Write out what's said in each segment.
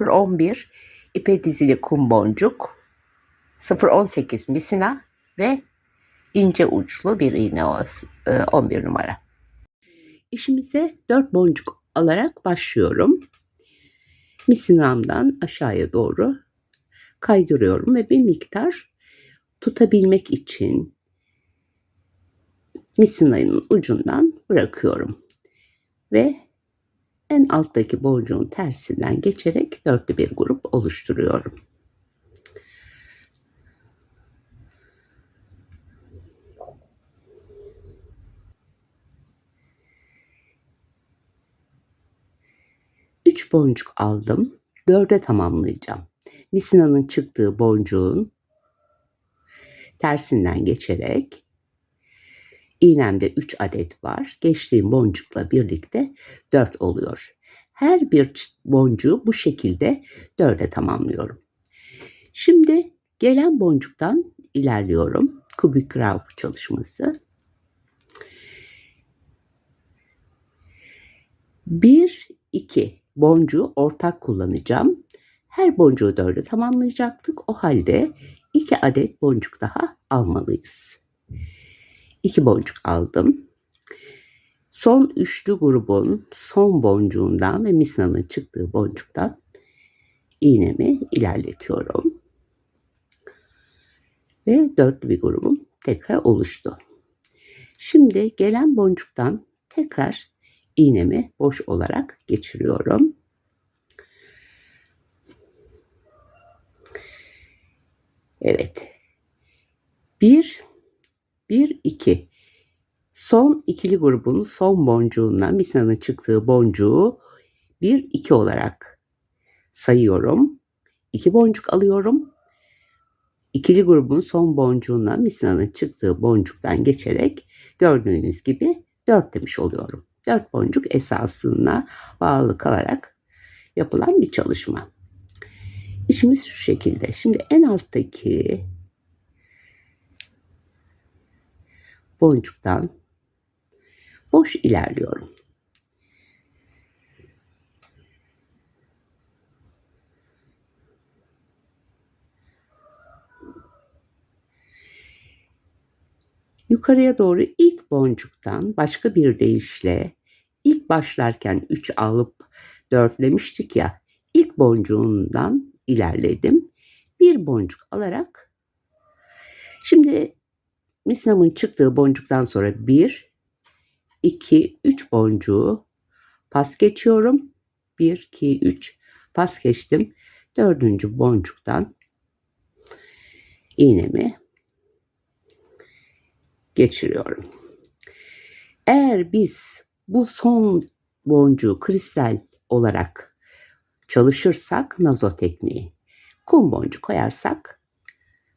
011 ipe dizili kum boncuk, 018 misina ve ince uçlu bir iğne ovası, e, 11 numara. İşimize 4 boncuk alarak başlıyorum. Misinamdan aşağıya doğru kaydırıyorum ve bir miktar tutabilmek için misinayın ucundan bırakıyorum. Ve en alttaki boncuğun tersinden geçerek dörtlü bir grup oluşturuyorum. Üç boncuk aldım. Dörde tamamlayacağım. Misinanın çıktığı boncuğun tersinden geçerek iğnemde 3 adet var. Geçtiğim boncukla birlikte 4 oluyor. Her bir boncuğu bu şekilde 4'e tamamlıyorum. Şimdi gelen boncuktan ilerliyorum. Kubik Rauf çalışması. 1 2 boncuğu ortak kullanacağım. Her boncuğu 4'e tamamlayacaktık. O halde 2 adet boncuk daha almalıyız. 2 boncuk aldım. Son üçlü grubun son boncuğundan ve misinanın çıktığı boncuktan iğnemi ilerletiyorum. Ve dörtlü bir grubum tekrar oluştu. Şimdi gelen boncuktan tekrar iğnemi boş olarak geçiriyorum. Evet. 1 1 2 Son ikili grubun son boncuğundan misinanın çıktığı boncuğu 1 2 olarak sayıyorum. 2 boncuk alıyorum. İkili grubun son boncuğundan misinanın çıktığı boncuktan geçerek gördüğünüz gibi 4 demiş oluyorum. 4 boncuk esasına bağlı kalarak yapılan bir çalışma. İşimiz şu şekilde. Şimdi en alttaki boncuktan boş ilerliyorum. Yukarıya doğru ilk boncuktan başka bir deyişle ilk başlarken 3 alıp dörtlemiştik ya ilk boncuğundan ilerledim. Bir boncuk alarak şimdi misinamın çıktığı boncuktan sonra 1 2 3 boncuğu pas geçiyorum. 1 2 3 pas geçtim. Dördüncü boncuktan iğnemi geçiriyorum. Eğer biz bu son boncuğu kristal olarak çalışırsak nazo tekniği, kum boncuk koyarsak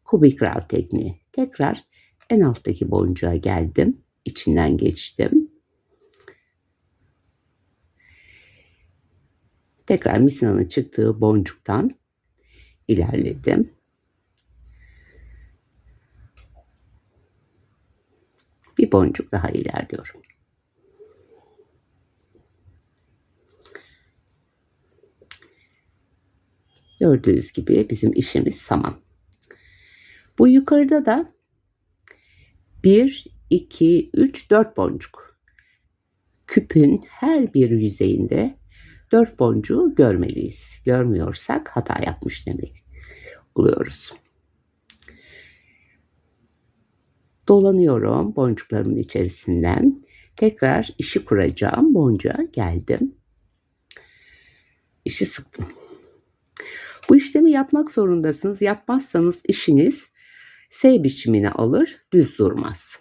kubik rav tekniği. Tekrar en alttaki boncuğa geldim. içinden geçtim. Tekrar misinanın çıktığı boncuktan ilerledim. Bir boncuk daha ilerliyorum. Gördüğünüz gibi bizim işimiz tamam. Bu yukarıda da 1, 2, 3, 4 boncuk. Küpün her bir yüzeyinde 4 boncuğu görmeliyiz. Görmüyorsak hata yapmış demek oluyoruz. Dolanıyorum boncuklarımın içerisinden. Tekrar işi kuracağım boncuğa geldim. İşi sıktım. Bu işlemi yapmak zorundasınız. Yapmazsanız işiniz S biçimini alır, düz durmaz.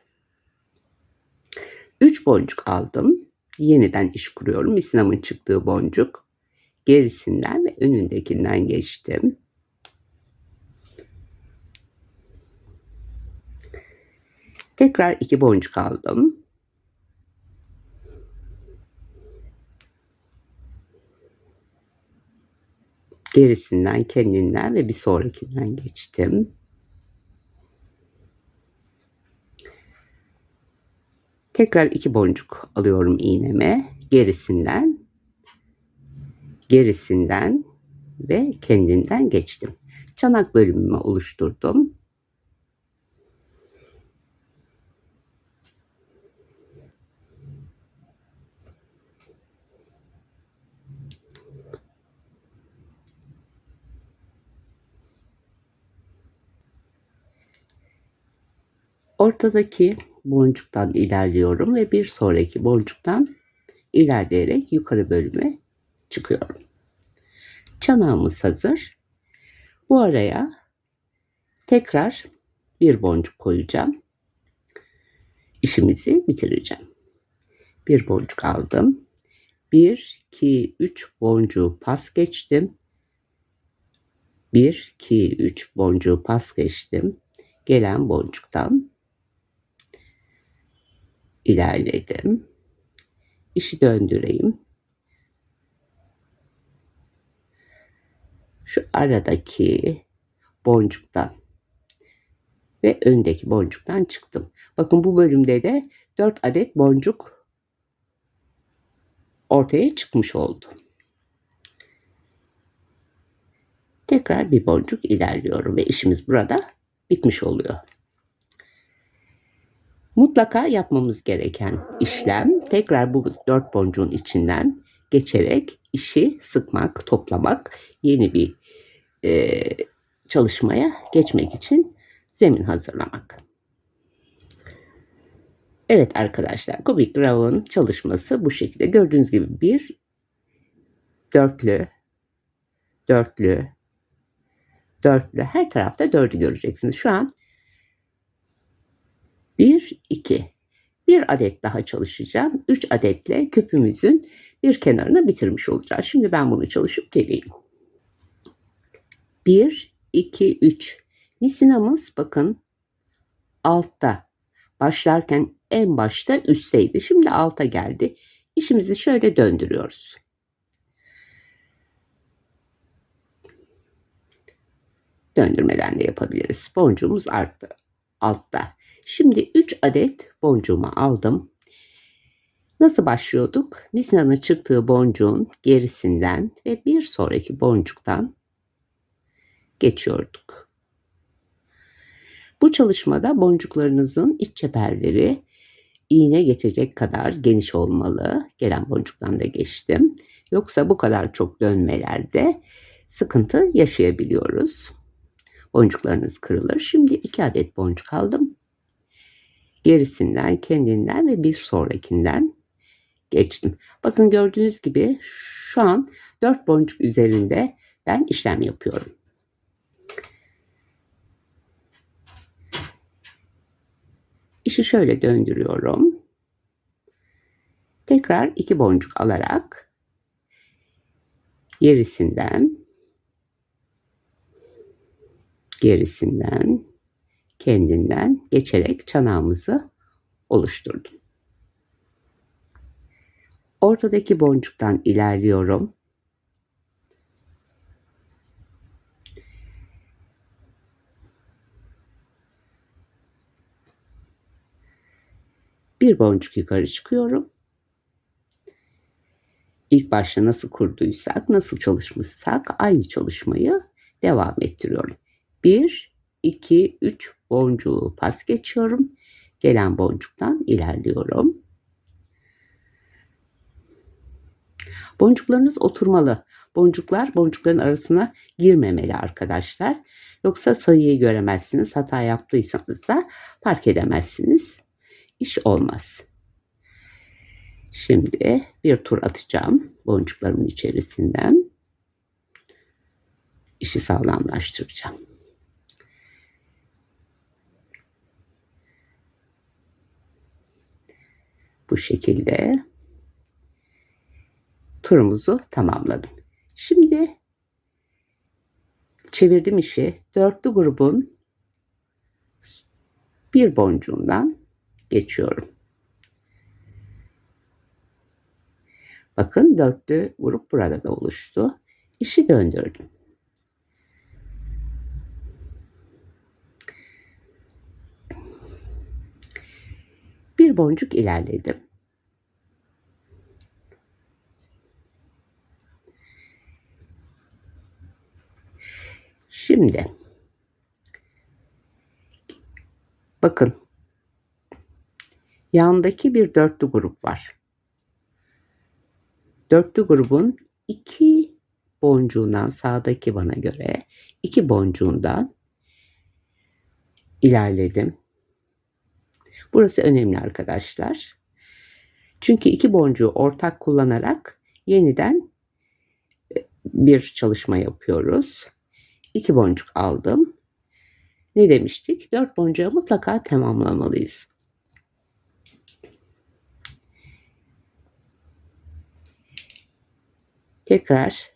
3 boncuk aldım. Yeniden iş kuruyorum. Misinamın çıktığı boncuk. Gerisinden ve önündekinden geçtim. Tekrar iki boncuk aldım. Gerisinden, kendinden ve bir sonrakinden geçtim. Tekrar iki boncuk alıyorum iğneme. Gerisinden, gerisinden ve kendinden geçtim. Çanak bölümümü oluşturdum. Ortadaki boncuktan ilerliyorum ve bir sonraki boncuktan ilerleyerek yukarı bölüme çıkıyorum. Çanağımız hazır. Bu araya tekrar bir boncuk koyacağım. İşimizi bitireceğim. Bir boncuk aldım. 1, 2, 3 boncuğu pas geçtim. 1, 2, 3 boncuğu pas geçtim. Gelen boncuktan ilerledim. İşi döndüreyim. Şu aradaki boncuktan ve öndeki boncuktan çıktım. Bakın bu bölümde de 4 adet boncuk ortaya çıkmış oldu. Tekrar bir boncuk ilerliyorum ve işimiz burada bitmiş oluyor. Mutlaka yapmamız gereken işlem tekrar bu dört boncuğun içinden geçerek işi sıkmak, toplamak, yeni bir e, çalışmaya geçmek için zemin hazırlamak. Evet arkadaşlar, Kubik Grav'ın çalışması bu şekilde. Gördüğünüz gibi bir dörtlü, dörtlü, dörtlü her tarafta dördü göreceksiniz. Şu an 1, 2. Bir adet daha çalışacağım. 3 adetle küpümüzün bir kenarını bitirmiş olacağız. Şimdi ben bunu çalışıp geleyim. 1, 2, 3. Misinamız bakın altta. Başlarken en başta üstteydi. Şimdi alta geldi. İşimizi şöyle döndürüyoruz. Döndürmeden de yapabiliriz. Boncuğumuz arttı altta. Şimdi 3 adet boncuğumu aldım. Nasıl başlıyorduk? Misina'nın çıktığı boncuğun gerisinden ve bir sonraki boncuktan geçiyorduk. Bu çalışmada boncuklarınızın iç çeperleri iğne geçecek kadar geniş olmalı. Gelen boncuktan da geçtim. Yoksa bu kadar çok dönmelerde sıkıntı yaşayabiliyoruz. Boncuklarınız kırılır. Şimdi iki adet boncuk aldım. Gerisinden, kendinden ve bir sonrakinden geçtim. Bakın gördüğünüz gibi şu an dört boncuk üzerinde ben işlem yapıyorum. İşi şöyle döndürüyorum. Tekrar iki boncuk alarak gerisinden gerisinden kendinden geçerek çanağımızı oluşturdum. Ortadaki boncuktan ilerliyorum. Bir boncuk yukarı çıkıyorum. İlk başta nasıl kurduysak, nasıl çalışmışsak aynı çalışmayı devam ettiriyorum. 1, 2, 3 boncuğu pas geçiyorum. Gelen boncuktan ilerliyorum. Boncuklarınız oturmalı. Boncuklar boncukların arasına girmemeli arkadaşlar. Yoksa sayıyı göremezsiniz. Hata yaptıysanız da fark edemezsiniz. İş olmaz. Şimdi bir tur atacağım boncuklarımın içerisinden. İşi sağlamlaştıracağım. Bu şekilde turumuzu tamamladım. Şimdi çevirdim işi. Dörtlü grubun bir boncuğundan geçiyorum. Bakın dörtlü grup burada da oluştu. İşi döndürdüm. boncuk ilerledim. Şimdi bakın yandaki bir dörtlü grup var. Dörtlü grubun iki boncuğundan sağdaki bana göre iki boncuğundan ilerledim. Burası önemli arkadaşlar. Çünkü iki boncuğu ortak kullanarak yeniden e, bir çalışma yapıyoruz. İki boncuk aldım. Ne demiştik? Dört boncuğu mutlaka tamamlamalıyız. Tekrar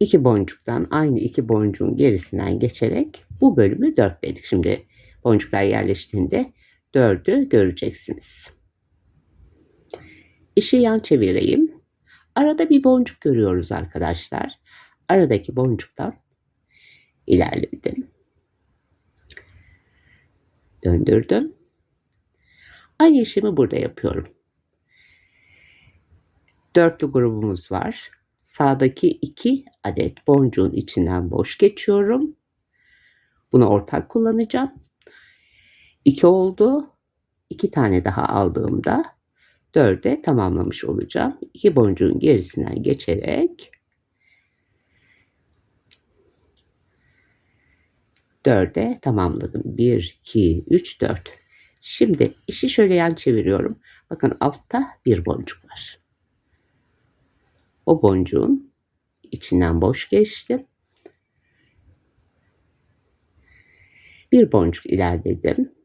iki boncuktan aynı iki boncuğun gerisinden geçerek bu bölümü dörtledik. Şimdi boncuklar yerleştiğinde dördü göreceksiniz. İşi yan çevireyim. Arada bir boncuk görüyoruz arkadaşlar. Aradaki boncuktan ilerledim. Döndürdüm. Aynı işlemi burada yapıyorum. Dörtlü grubumuz var. Sağdaki iki adet boncuğun içinden boş geçiyorum. Bunu ortak kullanacağım. 2 oldu. 2 tane daha aldığımda 4'e tamamlamış olacağım. 2 boncuğun gerisinden geçerek 4'e tamamladım. 1, 2, 3, 4. Şimdi işi şöyle yan çeviriyorum. Bakın altta bir boncuk var. O boncuğun içinden boş geçtim. Bir boncuk ilerledim.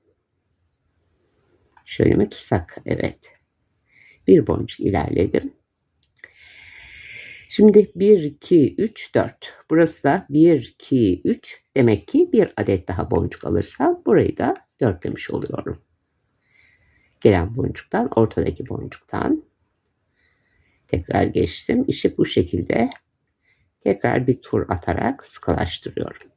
Şöyle mi tutsak? Evet. Bir boncuk ilerledim. Şimdi 1, 2, 3, 4. Burası da 1, 2, 3. Demek ki bir adet daha boncuk alırsam burayı da dörtlemiş oluyorum. Gelen boncuktan, ortadaki boncuktan tekrar geçtim. İşi bu şekilde tekrar bir tur atarak sıkılaştırıyorum.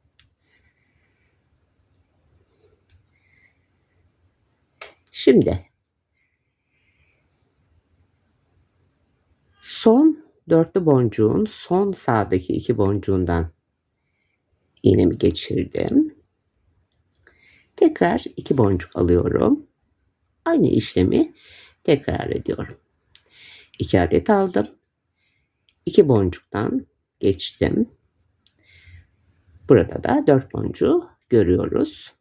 Şimdi son dörtlü boncuğun son sağdaki iki boncuğundan iğnemi geçirdim. Tekrar iki boncuk alıyorum. Aynı işlemi tekrar ediyorum. İki adet aldım. İki boncuktan geçtim. Burada da dört boncuğu görüyoruz.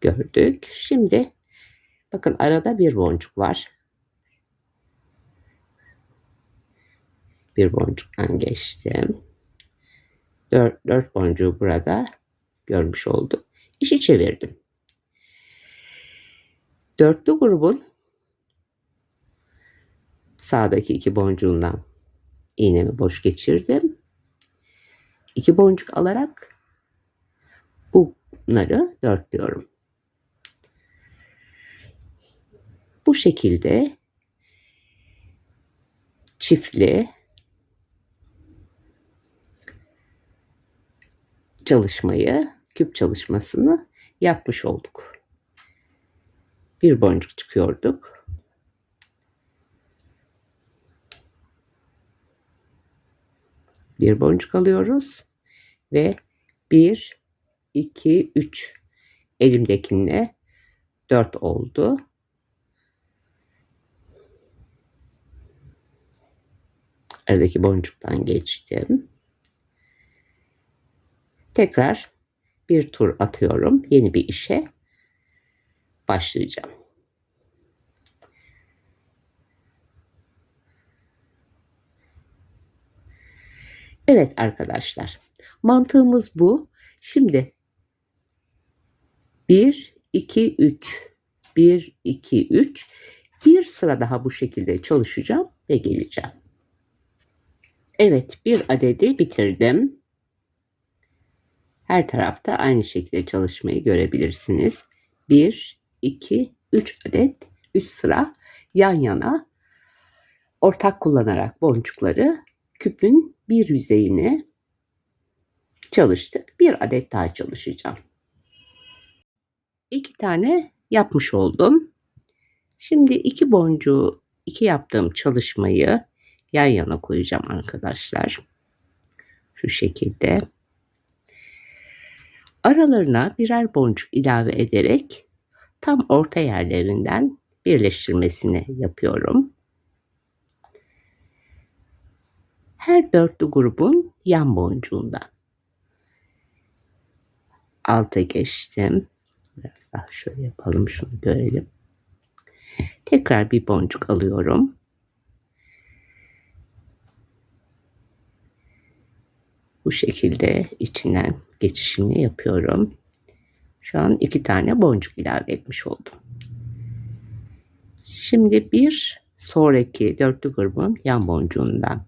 Gördük. Şimdi Bakın arada bir boncuk var. Bir boncuktan geçtim. Dört, dört boncuğu burada görmüş olduk. İşi çevirdim. Dörtlü grubun sağdaki iki boncuğundan iğnemi boş geçirdim. İki boncuk alarak bunları dörtlüyorum. Bu şekilde çiftli çalışmayı, küp çalışmasını yapmış olduk. Bir boncuk çıkıyorduk. Bir boncuk alıyoruz ve bir, iki, üç elimdekinle dört oldu. Aradaki boncuktan geçtim. Tekrar bir tur atıyorum. Yeni bir işe başlayacağım. Evet arkadaşlar. Mantığımız bu. Şimdi 1 2 3 1 2 3 bir sıra daha bu şekilde çalışacağım ve geleceğim. Evet bir adedi bitirdim. Her tarafta aynı şekilde çalışmayı görebilirsiniz. 1, 2, 3 adet üst sıra yan yana ortak kullanarak boncukları küpün bir yüzeyine çalıştık. Bir adet daha çalışacağım. İki tane yapmış oldum. Şimdi iki boncuğu, iki yaptığım çalışmayı yan yana koyacağım arkadaşlar. Şu şekilde. Aralarına birer boncuk ilave ederek tam orta yerlerinden birleştirmesini yapıyorum. Her dörtlü grubun yan boncuğundan. Alta geçtim. Biraz daha şöyle yapalım şunu görelim. Tekrar bir boncuk alıyorum. Bu şekilde içinden geçişini yapıyorum. Şu an iki tane boncuk ilave etmiş oldum. Şimdi bir sonraki dörtlü grubun yan boncuğundan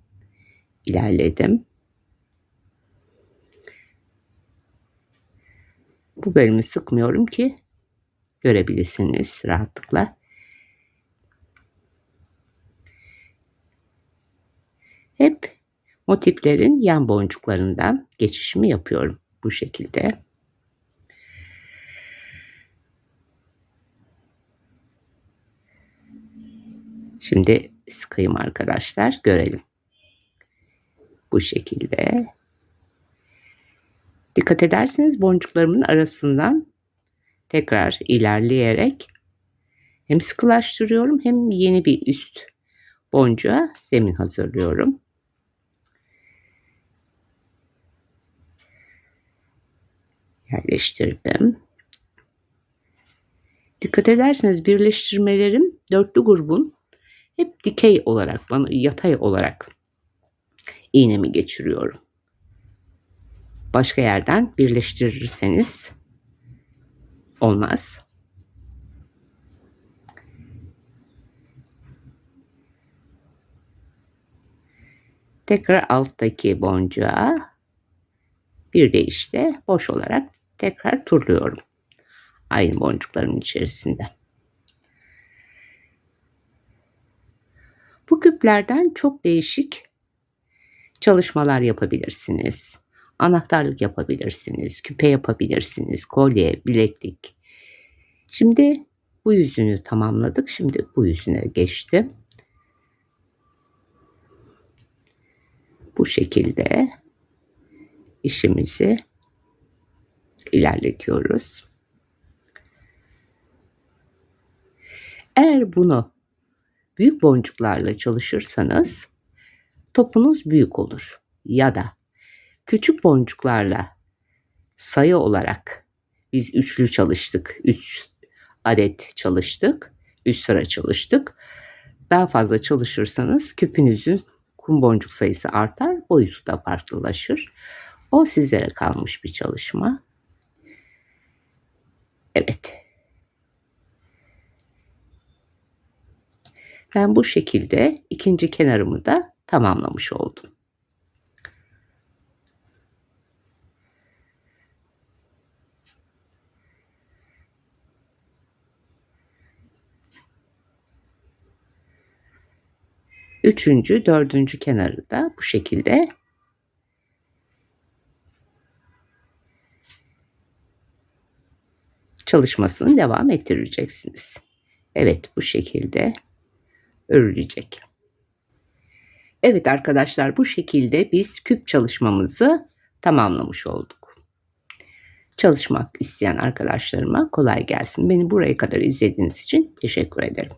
ilerledim. Bu bölümü sıkmıyorum ki görebilirsiniz rahatlıkla. Hep motiflerin yan boncuklarından geçişimi yapıyorum bu şekilde. Şimdi sıkayım arkadaşlar görelim. Bu şekilde. Dikkat ederseniz boncuklarımın arasından tekrar ilerleyerek hem sıkılaştırıyorum hem yeni bir üst boncuğa zemin hazırlıyorum. Yerleştirdim. Dikkat ederseniz birleştirmelerim dörtlü grubun hep dikey olarak, bana yatay olarak iğnemi geçiriyorum. Başka yerden birleştirirseniz olmaz. Tekrar alttaki boncuğa bir de işte boş olarak tekrar turluyorum. Aynı boncukların içerisinde. Bu küplerden çok değişik çalışmalar yapabilirsiniz. Anahtarlık yapabilirsiniz, küpe yapabilirsiniz, kolye, bileklik. Şimdi bu yüzünü tamamladık. Şimdi bu yüzüne geçtim. Bu şekilde işimizi ilerletiyoruz. Eğer bunu büyük boncuklarla çalışırsanız topunuz büyük olur. Ya da küçük boncuklarla sayı olarak biz üçlü çalıştık. Üç adet çalıştık. Üç sıra çalıştık. Daha fazla çalışırsanız küpünüzün kum boncuk sayısı artar. Boyutu da farklılaşır. O sizlere kalmış bir çalışma. Evet. Ben bu şekilde ikinci kenarımı da tamamlamış oldum. Üçüncü, dördüncü kenarı da bu şekilde çalışmasını devam ettireceksiniz. Evet bu şekilde örülecek. Evet arkadaşlar bu şekilde biz küp çalışmamızı tamamlamış olduk. Çalışmak isteyen arkadaşlarıma kolay gelsin. Beni buraya kadar izlediğiniz için teşekkür ederim.